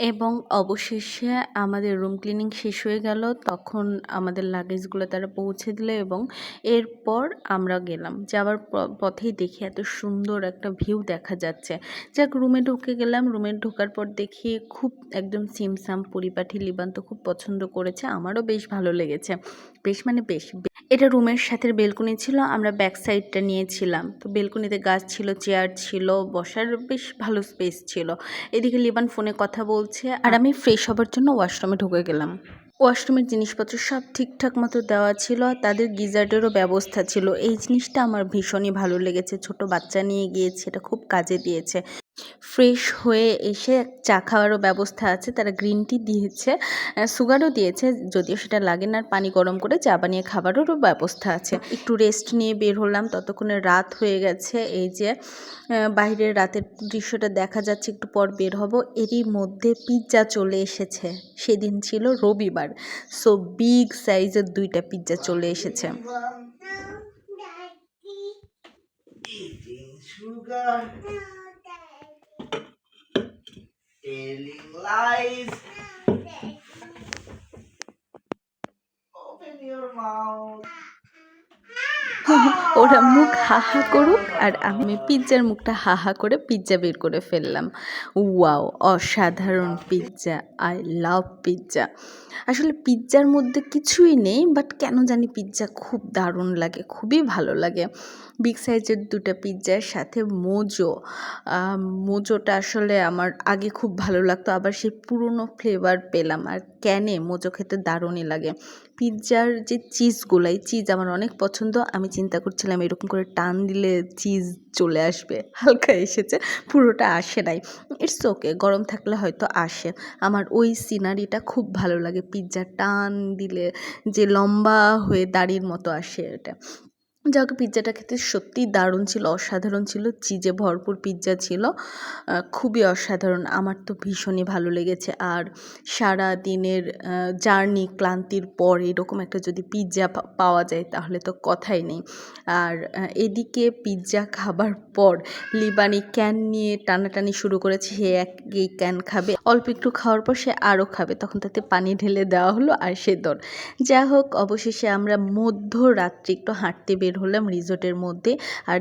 এবং অবশেষে আমাদের রুম ক্লিনিং শেষ হয়ে গেল। তখন আমাদের লাগেজগুলো তারা পৌঁছে দিল এবং এরপর আমরা গেলাম। যাওয়ার পথেই দেখি এত সুন্দর একটা ভিউ দেখা যাচ্ছে। যাক রুমে ঢুকে গেলাম। রুমে ঢোকার পর দেখি খুব একদম সিমসাম পরিপাঠি লিবান তো খুব পছন্দ করেছে। আমারও বেশ ভালো লেগেছে। বেশ মানে বেশ এটা রুমের সাথে বেলকনি ছিল, আমরা ব্যাক সাইডটা নিয়েছিলাম। তো বেলকনিতে গাছ ছিল চেয়ার ছিল, বসার বেশ ভালো স্পেস ছিল। এদিকে লিবান ফোনে কথা বলছে, আর আমি ফ্রেশ হবার জন্য ওয়াশরুমে ঢুকে গেলাম। ওয়াশরুমের জিনিসপত্র সব ঠিকঠাক মতো দেওয়া ছিল তাদের গিজার্টেরও ব্যবস্থা ছিল। এই জিনিসটা আমার ভীষণই ভালো লেগেছে। ছোট বাচ্চা নিয়ে গিয়েছে, এটা খুব কাজে দিয়েছে। ফ্রেশ হয়ে এসে চা খাওয়ারও ব্যবস্থা আছে। তারা গ্রিন টি দিয়েছে সুগারও দিয়েছে, যদিও সেটা লাগে না আর পানি গরম করে চা বানিয়ে খাবারেরও ব্যবস্থা আছে। একটু রেস্ট নিয়ে বের হলাম, ততক্ষণে রাত হয়ে গেছে। এই যে বাইরের রাতের দৃশ্যটা দেখা যাচ্ছে, একটু পর বের হব। এরই মধ্যে পিৎজা চলে এসেছে। সেদিন ছিল রবিবার সো বিগ সাইজের দুইটা পিৎজা চলে এসেছে। Eyes. Open your mouth. ওরা মুখ হা হা করুক আর আমি পিৎজার মুখটা হা হা করে পিৎজা বের করে ফেললাম। ওয়াও, অসাধারণ পিৎজা আই লাভ পিৎজা আসলে পিৎজার মধ্যে কিছুই নেই, বাট কেন জানি পিৎজা খুব দারুণ লাগে, খুবই ভালো লাগে। বিগ সাইজের দুটো পিৎজার সাথে মোজো। মোজোটা আসলে আমার আগে খুব ভালো লাগতো, আবার সেই পুরনো ফ্লেভার পেলাম। আর ক্যানে মোজো খেতে দারুণই লাগে। পিৎজার যে চিজগুলো এই চিজ আমার অনেক পছন্দ, আমি চিন্তা করছিলাম, এরকম করে টান দিলে চিজ চলে আসবে, হালকা এসেছে, পুরোটা আসে নাই। ইটস ওকে গরম থাকলে হয়তো আসে। আমার ওই সিনারিটা খুব ভালো লাগে পিৎজা টান দিলে, যে লম্বা হয়ে দাড়ির মতো আসে এটা। যাক পিৎজাটা খেতে সত্যিই দারুণ ছিল, অসাধারণ ছিল চিজে ভরপুর পিৎজা ছিল খুবই অসাধারণ, আমার তো ভীষণই ভালো লেগেছে। আর সারা দিনের জার্নি ক্লান্তির পর এরকম একটা যদি পিৎজা পাওয়া যায়, তাহলে তো কথাই নেই। আর এদিকে পিৎজা খাবার পর লিবানি ক্যান নিয়ে টানাটানি শুরু করেছে, সে এক এই ক্যান খাবে। অল্প একটু খাওয়ার পর সে আরও খাবে, তখন তাতে পানি ঢেলে দেওয়া হলো আর সে দর যা হোক, অবশেষে আমরা মধ্যরাত্রি একটু হাঁটতে বের হলাম রিসোর্টের মধ্যে। আর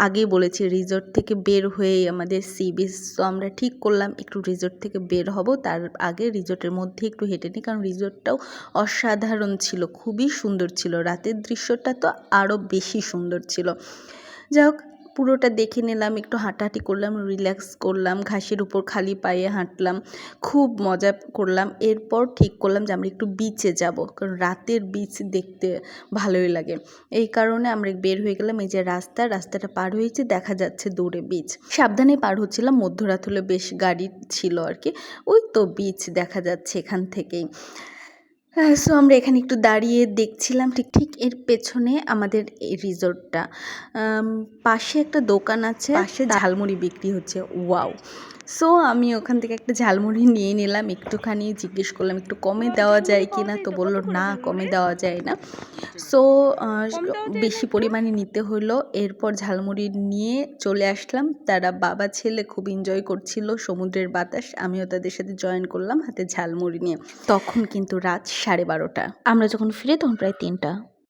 আগে আগেই বলেছি রিসোর্ট থেকে বের হয়ে আমাদের সি বিচ তো আমরা ঠিক করলাম একটু রিসোর্ট থেকে বের হব। তার আগে রিসোর্টের মধ্যে একটু হেঁটে নিই কারণ রিসোর্টটাও অসাধারণ ছিল, খুবই সুন্দর ছিল। রাতের দৃশ্যটা তো আরও বেশি সুন্দর ছিল। যাই হোক পুরোটা দেখে নিলাম, একটু হাঁটাহাঁটি করলাম রিল্যাক্স করলাম, ঘাসের উপর খালি পায়ে হাঁটলাম, খুব মজা করলাম। এরপর ঠিক করলাম যে আমরা একটু বিচে যাব, কারণ রাতের বিচ দেখতে ভালোই লাগে। এই কারণে আমরা বের হয়ে গেলাম এই যে রাস্তা, রাস্তাটা পার হয়েছে, দেখা যাচ্ছে দূরে বিচ সাবধানে পার হচ্ছিলাম, মধ্যরাত হলে বেশ গাড়ি ছিল আর কি, ওই তো বিচ দেখা যাচ্ছে এখান থেকেই। সো আমরা এখানে একটু দাঁড়িয়ে দেখছিলাম ঠিক ঠিক এর পেছনে আমাদের এই রিসোর্টটা। পাশে একটা দোকান আছে পাশে ঝালমুড়ি বিক্রি হচ্ছে ওয়াও। সো আমি ওখান থেকে একটা ঝালমুড়ি নিয়ে নিলাম একটুখানি জিজ্ঞেস করলাম একটু কমে দেওয়া যায় কি না তো বলল না কমে দেওয়া যায় না। সো বেশি পরিমাণে নিতে হলো। এরপর ঝালমুড়ি নিয়ে চলে আসলাম। তারা বাবা ছেলে খুব এনজয় করছিল সমুদ্রের বাতাস। আমিও তাদের সাথে জয়েন করলাম হাতে ঝালমুড়ি নিয়ে। তখন কিন্তু রাত সাড়ে বারোটা। আমরা যখন ফিরে তখন প্রায় তিনটা।